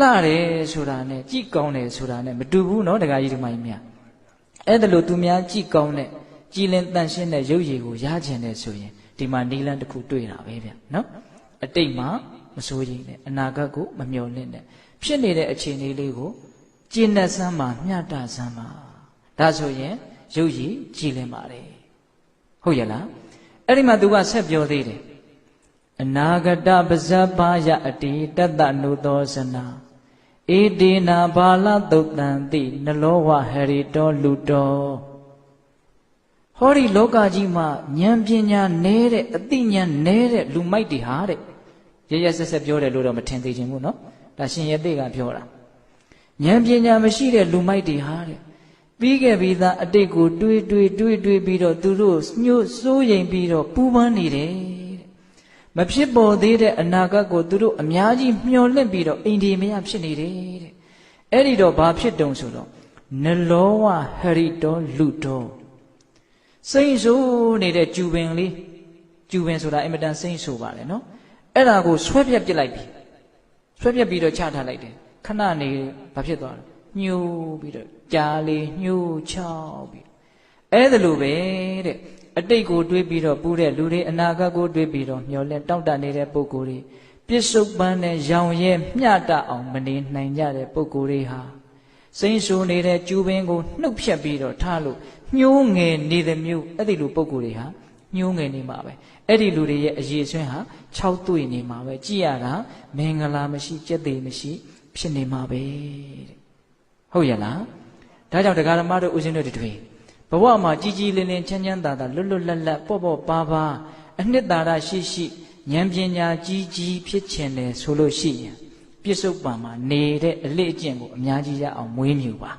လှတယ်ဆိုတာနဲ့ကြည်ကောင်းတယ်ဆိုတာနဲ့မတူဘူးเนาะတခါကြီးဒီမကြီးများအဲ့ဒါလို့သူများကြည်ကောင်းတဲ့ကြည်လင်တန်ရှင်းတဲ့ရုပ်ရည်ကိုရကျင်တယ်ဆိုရင်ဒီမှာနီလန်းတစ်ခုတွေ့တာပဲဗျเนาะအတိတ်မှာမစိုးရိမ်နဲ့အနာဂတ်ကိုမမျှော်လင့်နဲ့ဖြစ်နေတဲ့အခြေအနေလေးကိုကျင့်တဲ့စမ်းပါမျှတစမ်းပါဒါဆိုရင်ရုပ်ရည်ကြည်လင်ပါတယ်ဟုတ်ရဲ့လားအဲ့ဒီမှာသူကဆက်ပြောသေးတယ် အနာဂတပဇ္ဇပါယအတိတတ္တနုသောဇနာဧတေနာဘာလသုတ်တံတိနလောဝဟရိတောလူတော်ဟောဒီလောကကြီးမှာဉာဏ်ပညာနဲတဲ့အသိဉာဏ်နဲတဲ့လူမိုက်တွေဟာတဲ့ရရဆက်ဆက်ပြောတယ်လို့တော့မထင်သေးခြင်းဘူးနော်ဒါရှင်ရသေးကပြောတာဉာဏ်ပညာမရှိတဲ့လူမိုက်တွေဟာတဲ့ပြီးခဲ့ပြီးသားအတိတ်ကိုတွေးတွေးတွေးတွေးပြီးတော့သူတို့ညှို့စိုးရိမ်ပြီးတော့ပူပန်းနေတယ်တဲ့ မဖြစ်ပေါ်သေးတဲ့အနာဂတ်ကိုသူတို့အများကြီးမျှော်လင့်ပြီးတော့အိန္ဒိမယဖြစ်နေတယ်တဲ့အဲ့ဒီတော့ဘာဖြစ်တုံဆိုတော့နလောဝဟရိတောလူတော်စိမ့်ဆိုးနေတဲ့ကျူပင်လေးကျူပင်ဆိုတာအင်မတန်စိမ့်ဆိုးပါလေနော်အဲ့ဒါကိုဆွဲပြက်ပစ်လိုက်ပြီဆွဲပြက်ပြီးတော့ချထားလိုက်တယ်ခဏနေဘာဖြစ်သွားလဲညှိုးပြီးတော့ကြားလေးညှိုးချောက်ပြီးအဲ့ဒါလိုပဲတဲ့ အတိတ်ကိုတွေးပြီးတော့ပူတဲ့လူတွေအနာဂတ်ကိုတွေးပြီးတော့မျောလဲတောင့်တနေတဲ့ပုဂ္ဂိုလ်တွေပြစ္ဆုတ်ပန်းနဲ့ရောင်ရဲမျှတအောင်မနေနိုင်ကြတဲ့ပုဂ္ဂိုလ်တွေဟာစိမ့်ဆူနေတဲ့ကျူပင်ကိုနှုတ်ဖြတ်ပြီးတော့ထားလို့ညှိုးငယ်နေတဲ့မျိုးအဲ့ဒီလိုပုဂ္ဂိုလ်တွေဟာညှိုးငယ်နေမှာပဲအဲ့ဒီလူတွေရဲ့အရေးဆွမ်းဟာ6တွေ့နေမှာပဲကြည်ရတာမင်္ဂလာမရှိကြက်သေးမရှိ ဖြစ်နေမှာပဲတဲ့ဟုတ်ရဲ့လားဒါကြောင့်တရားဓမ္မတို့ဦးဇင်းတို့တွေ ဘဝမှာကြည်ကြည်လင်လင်ချမ်းချမ်းသာသာလွတ်လွတ်လပ်လပ်ပေါ့ပေါ့ပါပါအနှစ်သာရရှိရှိဉာဏ်ပညာကြီးကြီးဖြစ်ခြင်းလေဆိုလို့ရှိရင်ပြစ္ဆုတ်ပံမှာနေတဲ့အလေအကျင့်ကိုအများကြီးရအောင်မွေးမြူပါ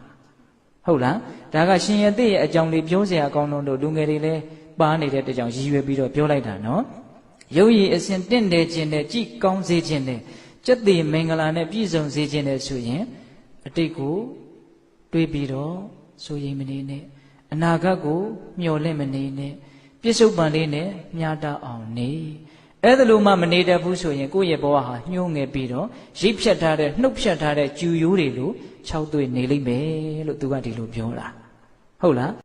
ဟုတ်လားဒါကရှင်ရသေရဲ့အကြောင်းလေးပြောစရာအကောင်းဆုံးတို့လူငယ်တွေလည်းပါနေတဲ့တကြောင်ရည်ရွယ်ပြီးတော့ပြောလိုက်တာနော်ရုပ်ရည်အစဉ်တင့်တယ်ခြင်းနဲ့ကြည်ကောင်းစေခြင်းနဲ့စက်တိမင်္ဂလာနဲ့ပြည့်စုံစေခြင်းနဲ့ဆိုရင်အတိတ်ကိုတွေးပြီးတော့ဆိုရင်မနေနဲ့ အနာဂတ်ကို မျှော်လင့်မနေနဲ့ပြစ္ဆုတ်ပံလေးနဲ့မြားတအောင်နေအဲ့ဒါလို့မှမနေတတ်ဘူးဆိုရင်ကိုယ့်ရဲ့ဘဝဟာညှိုးငယ်ပြီးတော့ရိပ်ဖြတ်ထားတဲ့နှုတ်ဖြတ်ထားတဲ့ကျူရိုးတွေလိုခြောက်သွေ့နေလိမ့်မယ်လို့သူကဒီလိုပြောတာဟုတ်လား